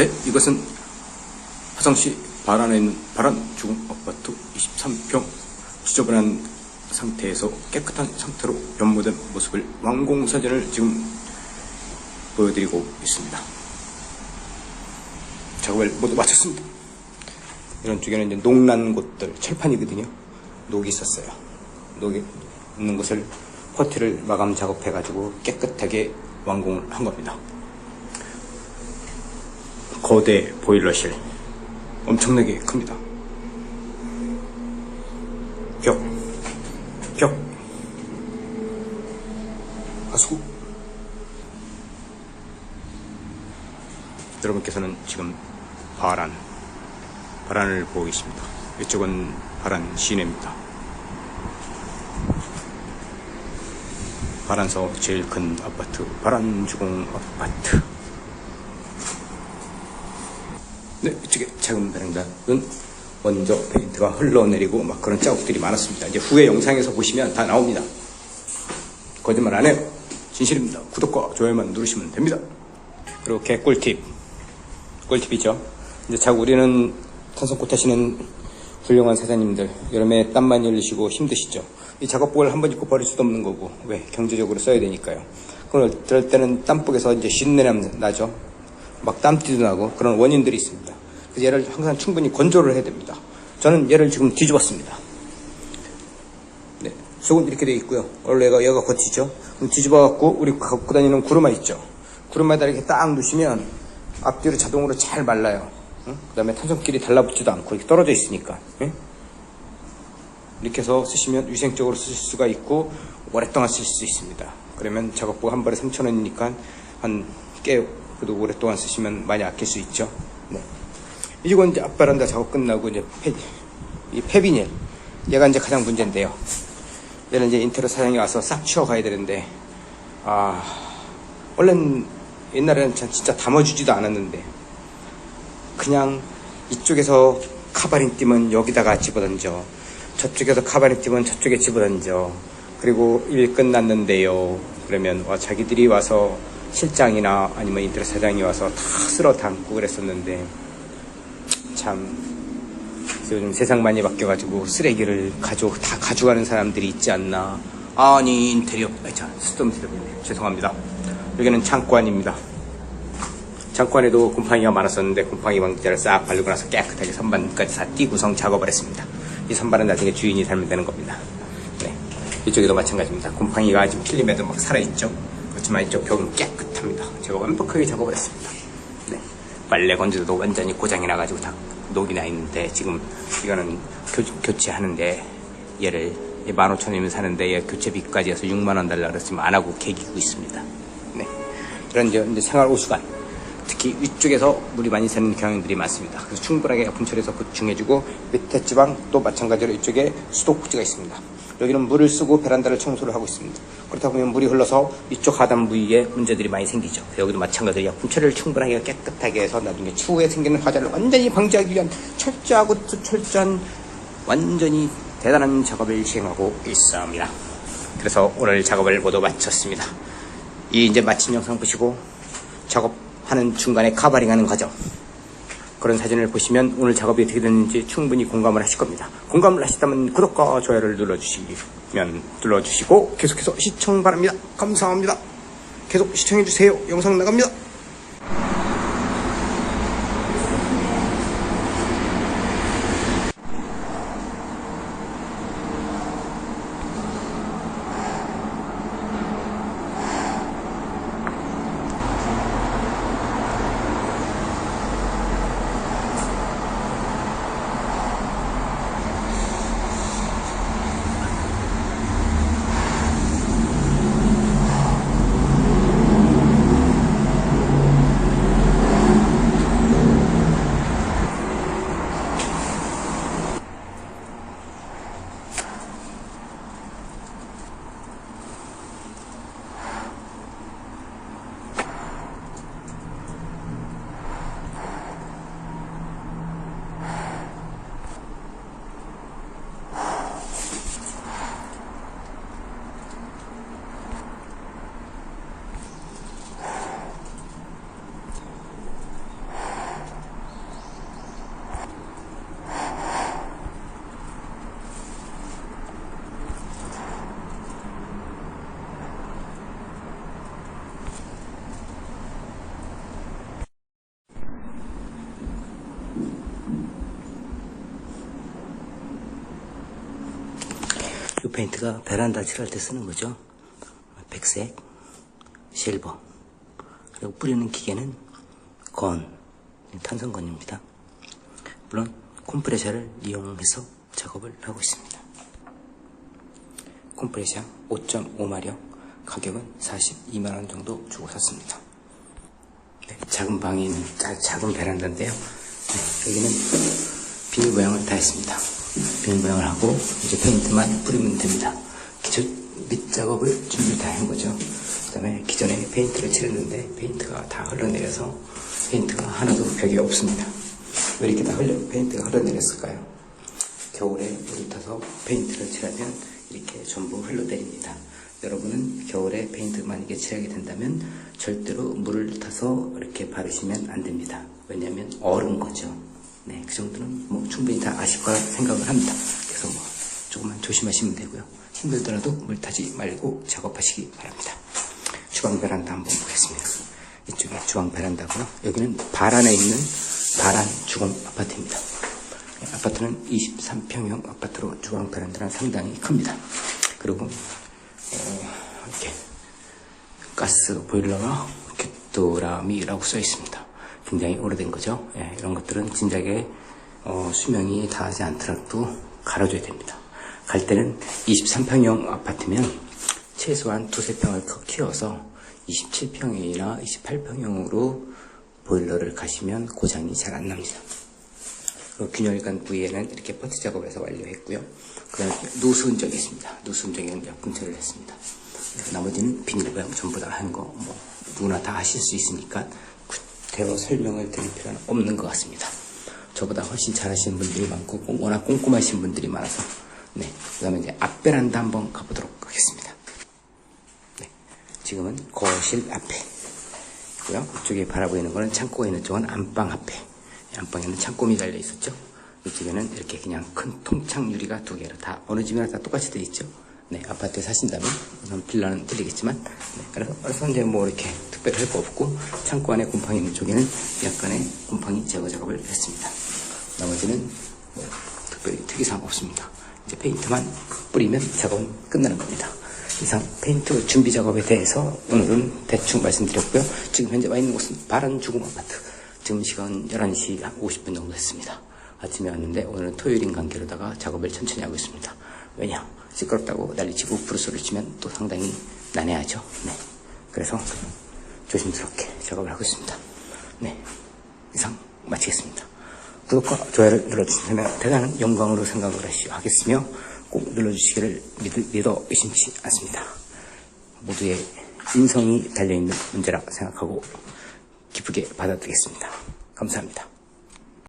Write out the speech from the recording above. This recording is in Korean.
네, 이것은 화성시 바란에 있는 바란 주공 아파트 23평 지저분한 상태에서 깨끗한 상태로 변모된 모습을 완공 사진을 지금 보여드리고 있습니다. 작업을 모두 마쳤습니다. 이런 쪽에는 이제 녹난 곳들, 철판이거든요. 녹이 있었어요. 녹이 있는 곳을 퍼트를 마감 작업해가지고 깨끗하게 완공을 한 겁니다. 거대 보일러실 엄청나게 큽니다. 벽, 벽, 하수구. 여러분께서는 지금 바란, 바란을 보고 계십니다. 이쪽은 바란 시내입니다. 바란서 제일 큰 아파트, 바란주공 아파트. 네, 작은 베란다는 먼저 페인트가 흘러내리고 막 그런 자국들이 많았습니다. 이제 후에 영상에서 보시면 다 나옵니다. 거짓말 안 해요. 진실입니다. 구독과 좋아요만 누르시면 됩니다. 그리고 개꿀팁. 꿀팁이죠. 이제 자꾸 우리는 탄성꽃 하시는 훌륭한 사장님들 여름에 땀만 흘리시고 힘드시죠. 이 작업복을 한 번 입고 버릴 수도 없는 거고 왜 경제적으로 써야 되니까요. 그걸 들을 때는 땀복에서 이제 신내 나죠. 막 땀띠도 나고 그런 원인들이 있습니다. 그래서 얘를 항상 충분히 건조를 해야 됩니다. 저는 얘를 지금 뒤집었습니다. 네, 속은 이렇게 되어 있고요. 원래 얘가 얘가. 그럼 뒤집어갖고 우리 갖고 다니는 구루마 있죠. 구루마에다 이렇게 딱 놓으시면 앞뒤로 자동으로 잘 말라요. 그 다음에 탄성끼리 달라붙지도 않고 이렇게 떨어져 있으니까. 응? 이렇게 해서 쓰시면 위생적으로 쓰실 수가 있고 오랫동안 쓸수 있습니다. 그러면 작업복 한 벌에 3,000원이니까 한 꽤 그래도 오랫동안 쓰시면 많이 아낄 수 있죠. 네. 이건 이제 앞바란다 작업 끝나고 이제 페, 이 페비닐 얘가 이제 가장 문제인데요. 얘는 이제 인테리어 사장이 와서 싹 치워 가야 되는데 아 원래는 옛날에는 참 진짜 담아주지도 않았는데 그냥 이쪽에서 카바린 띠면 여기다가 집어던져 저쪽에서 카바린 띠면 저쪽에 집어던져 그리고 일 끝났는데요 그러면 와 자기들이 와서 실장이나 아니면 인테리어 사장이 와서 다 쓸어 담고 그랬었는데 참 요즘 세상 많이 바뀌어가지고 쓰레기를 가져 다 가져가는 사람들이 있지 않나 아니 인테리어 자 스톰스럽네 죄송합니다 여기는 창고안입니다 장관에도 곰팡이가 많았었는데 곰팡이 방지제를 싹 바르고 나서 깨끗하게 선반까지 다 띄구성 작업을 했습니다. 이 선반은 나중에 주인이 달면 되는 겁니다. 네. 이쪽에도 마찬가지입니다. 곰팡이가 지금 필름에도 막 살아있죠. 그렇지만 이쪽 벽은 깨끗합니다. 제가 완벽하게 작업을 했습니다. 네. 빨래 건조도 완전히 고장이 나가지고 다 녹이 나 있는데 지금 이거는 교, 체하는데 얘를 15,000원이면 사는데 얘 교체비까지 해서 6만원 달라 그랬으면 안 하고 개기고 있습니다. 네. 이런 이제 이제 생활 오수관 특히 위쪽에서 물이 많이 새는 경향들이 많습니다. 그래서 충분하게 분철해서 보충해주고 밑에 지방 또 마찬가지로 이쪽에 수도꼭지가 있습니다. 여기는 물을 쓰고 베란다를 청소를 하고 있습니다. 그렇다 보면 물이 흘러서 이쪽 하단 부위에 문제들이 많이 생기죠. 여기도 마찬가지로 분철을 충분하게 깨끗하게 해서 나중에 추후에 생기는 화재를 완전히 방지하기 위한 철저하고 철저한 완전히 대단한 작업을 시행하고 있습니다. 그래서 오늘 작업을 모두 마쳤습니다. 이 이제 마친 영상 보시고 작업하는 중간에 카바링하는 과정 그런 사진을 보시면 오늘 작업이 어떻게 됐는지 충분히 공감을 하실 겁니다. 공감을 하시다면 구독과 좋아요를 눌러주시면 눌러주시고 계속해서 시청 바랍니다. 감사합니다. 계속 시청해주세요. 영상 나갑니다. 이 페인트가 베란다 칠할 때 쓰는 거죠. 백색, 실버. 그리고 뿌리는 기계는 건, 탄성건입니다. 물론 콤프레셔를 이용해서 작업을 하고 있습니다. 콤프레셔 5.5마력 가격은 42만원 정도 주고 샀습니다. 네, 작은 방에 있는 자- 작은 베란다인데요. 네, 여기는 비닐 모양을 다 했습니다. 비닐 모양을 하고 이제 페인트만 뿌리면 됩니다. 기존 밑 작업을 준비 다 한 거죠. 그 다음에 기존에 페인트를 칠했는데 페인트가 다 흘러내려서 페인트가 하나도 벽에 없습니다. 왜 이렇게 다 흘러, 페인트가 흘러내렸을까요? 겨울에 물을 타서 페인트를 칠하면 이렇게 전부 흘러내립니다. 여러분은 겨울에 페인트 만약에 칠하게 된다면 절대로 물을 타서 이렇게 바르시면 안 됩니다. 왜냐하면 얼은 거죠. 네, 그 정도는 뭐 충분히 다 아실 거라 생각을 합니다. 그래서 뭐 조금만 조심하시면 되고요. 힘들더라도 물 타지 말고 작업하시기 바랍니다. 주방 베란다 한번 보겠습니다. 이쪽이 주방 베란다고요. 여기는 발 안에 있는 바란 주공 아파트입니다. 아파트는 23평형 아파트로 주방 베란다는 상당히 큽니다. 그리고 어, 이렇게 가스 보일러가 객도라미라고 써 있습니다. 굉장히 오래된 거죠. 예, 이런 것들은 진작에 어, 수명이 다하지 않더라도 갈아줘야 됩니다. 갈 때는 23평형 아파트면 최소한 두세 평을 더 키워서 27평형이나 28평형으로 보일러를 가시면 고장이 잘 안 납니다. 그 균열관 부위에는 이렇게 퍼트 작업을 해서 완료했고요. 그 다음에 누수은적이 있습니다. 누수은적에는 약분체를 했습니다. 그래서 나머지는 비닐 모양 전부 다 한 거, 뭐, 누구나 다 하실 수 있으니까 구태로 설명을 드릴 필요는 없는 것 같습니다. 저보다 훨씬 잘하시는 분들이 많고, 꼼- 워낙 꼼꼼하신 분들이 많아서, 네. 그 다음에 이제 앞베란다 한번 가보도록 하겠습니다. 네. 지금은 거실 앞에 있고요. 이쪽에 바라보이는 거는 창고가 있는 쪽은 안방 앞에. 이 안방에는 창고미 달려 있었죠. 이쪽에는 이렇게 그냥 큰 통창 유리가 두 개로 다 어느 집이나 다 똑같이 돼 있죠. 네, 아파트에 사신다면 빌라는 틀리겠지만, 네, 그래서, 그래서 이제 뭐 이렇게 특별히 할 거 없고 창고 안에 곰팡이 있는 쪽에는 약간의 곰팡이 제거 작업을 했습니다. 나머지는 뭐 특별히 특이사항 없습니다. 이제 페인트만 뿌리면 작업은 끝나는 겁니다. 이상 페인트 준비 작업에 대해서 오늘은 대충 말씀드렸고요. 지금 현재 와 있는 곳은 죽음 아파트. 지금 시간 11시 50분 정도 됐습니다. 아침에 왔는데 오늘은 토요일인 관계로다가 작업을 천천히 하고 있습니다. 왜냐? 시끄럽다고 난리치고 부르소리를 치면 또 상당히 난해하죠. 네. 그래서 조심스럽게 작업을 하고 있습니다. 네. 이상 마치겠습니다. 구독과 좋아요를 눌러주시면 대단한 영광으로 생각을 하시- 하겠으며 꼭 눌러주시기를 믿, 믿어 의심치 않습니다. 모두의 인성이 달려있는 문제라 생각하고 기쁘게 받아들이겠습니다. 감사합니다.